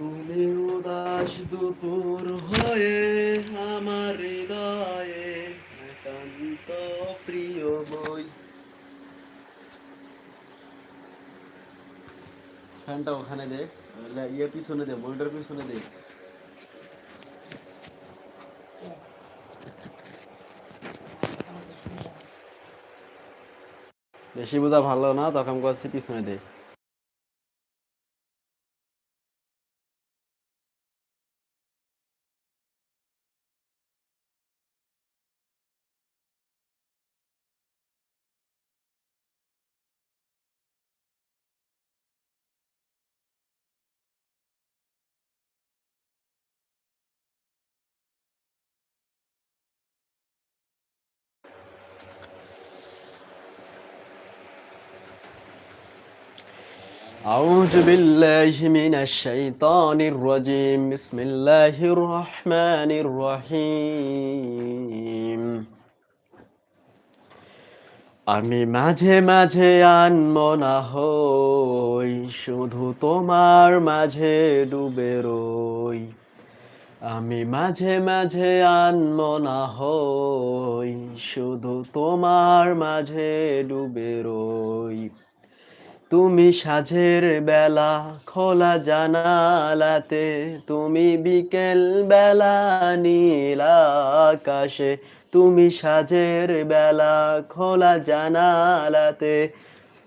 তুমি উদাস দুপুর হয়ে আমার হৃদয়ে একান্ত প্রিয় বই। ফ্যানটা ওখানে দে ইয়ে পিছনে দে, মনিটর পিছনে দে। বেশি বোঝা ভালো না, তখন করছি পিছনে দে। أعوذ بالله من الشيطان الرجيم بسم الله الرحمن الرحيم আমি মাঝে মাঝে আনমনা হই শুধু তোমার মাঝে ডুবে রই আমি মাঝে মাঝে আনমনা হই শুধু তোমার মাঝে ডুবে রই তুমি সাঝের বেলা খোলা জানালাতে, তুমি বিকেল বেলা নীল আকাশে, তুমি সাঝের বেলা খোলা জানালাতে,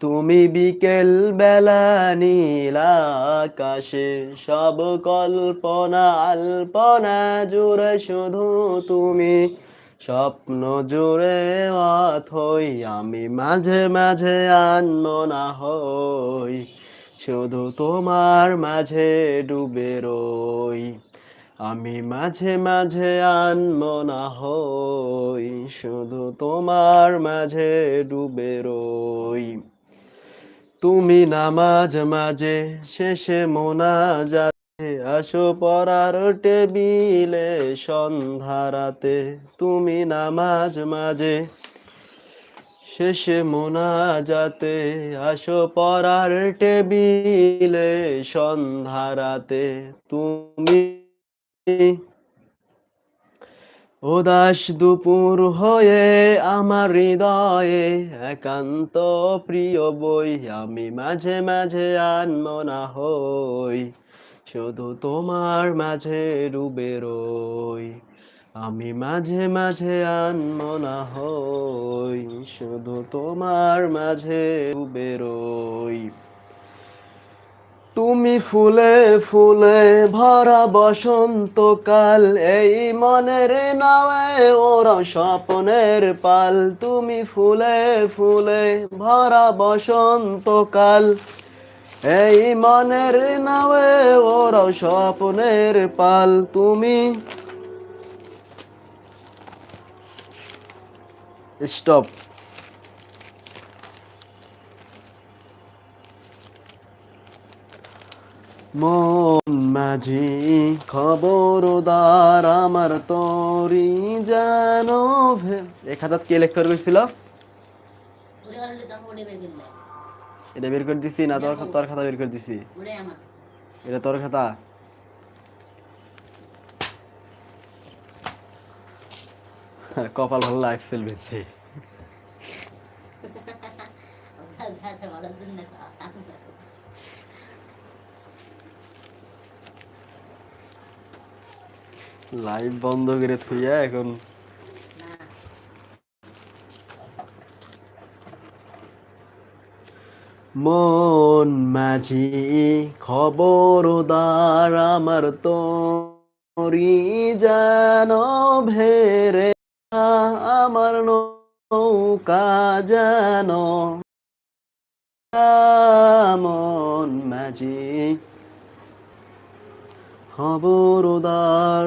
তুমি বিকেল বেলা নীল আকাশে। সব কল্পনা আল্পনা জুড়ে শুধু তুমি স্বপ্ন জুড়ে অথই আমি মাঝে মাঝে আনমনা হই। শুধু তোমার মাঝে ডুবে রই। আমি মাঝে মাঝে আনমনা হই। শুধু তোমার মাঝে ডুবে রই। তুমি নামাজ মাঝে শেষে মোনাজাতে আসো পড়ার টেবিলে সন্ধারাতে তুমি নামাজ মাঝে। শেষে মোনাজাতে, আসো পড়ার টেবিলে সন্ধারাতে তুমি উদাস দুপুর হয়ে আমার হৃদয়ে একান্ত প্রিয় বই, আমি মাঝে মাঝে আনমনা হই। শুধু তোমার মাঝে ডুবে রই। আমি মাঝে মাঝে আনমনা হই, শুধু তোমার মাঝে ডুবে রই। তুমি ফুলে ফুলে ভরা বসন্তকাল, এই মনের নাওয়ে ওরা স্বপ্নের পাল। তুমি ফুলে ফুলে ভরা বসন্তকাল এই মনের নাওয়ে ওরা স্বপ্নের পাল তুমি। স্টপ মন মাঝি খবরদার আমার তরি ভে- এক হাজার কে লেখ করে গেছিল এটা বের করে দিছি না তোর তোর খাতা বের করে দিছি। এটা তোর খাতা। কপাল ভালো এক্সেল বেছে ভালো লাইভ বন্ধ করে থুইয়া এখন মন মাঝি খবরদার আমার তোরি যেন ভেরে আমার নৌকা যেন মন মাঝি খবরদার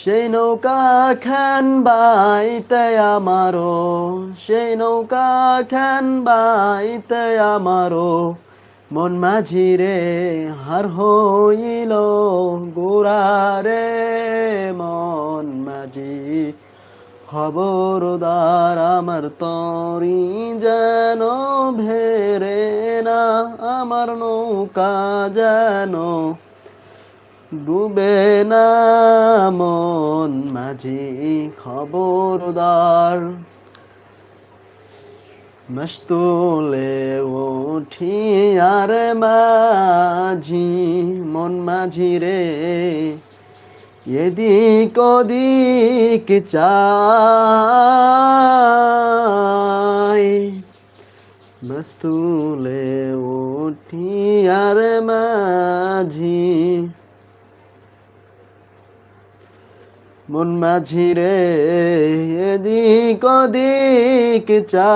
সেই নৌকা খান বাইতে আমারো, সেই নৌকা খান বাইতে আমারো। মন মাঝি রে, হার হইল গোরা রে, মন মাঝি। খবরদার আমার তরি যেন ভেরে না, আমার নৌকা যেন ডুবে না মন মাঝি খবরদার। মস্তুলে উঠি আর মাঝি, মন মাঝি রে। এদিক ওদিক চাই। মস্তুলে উঠি আর মাঝি মন মাঝি রে এদিক ওদিক চা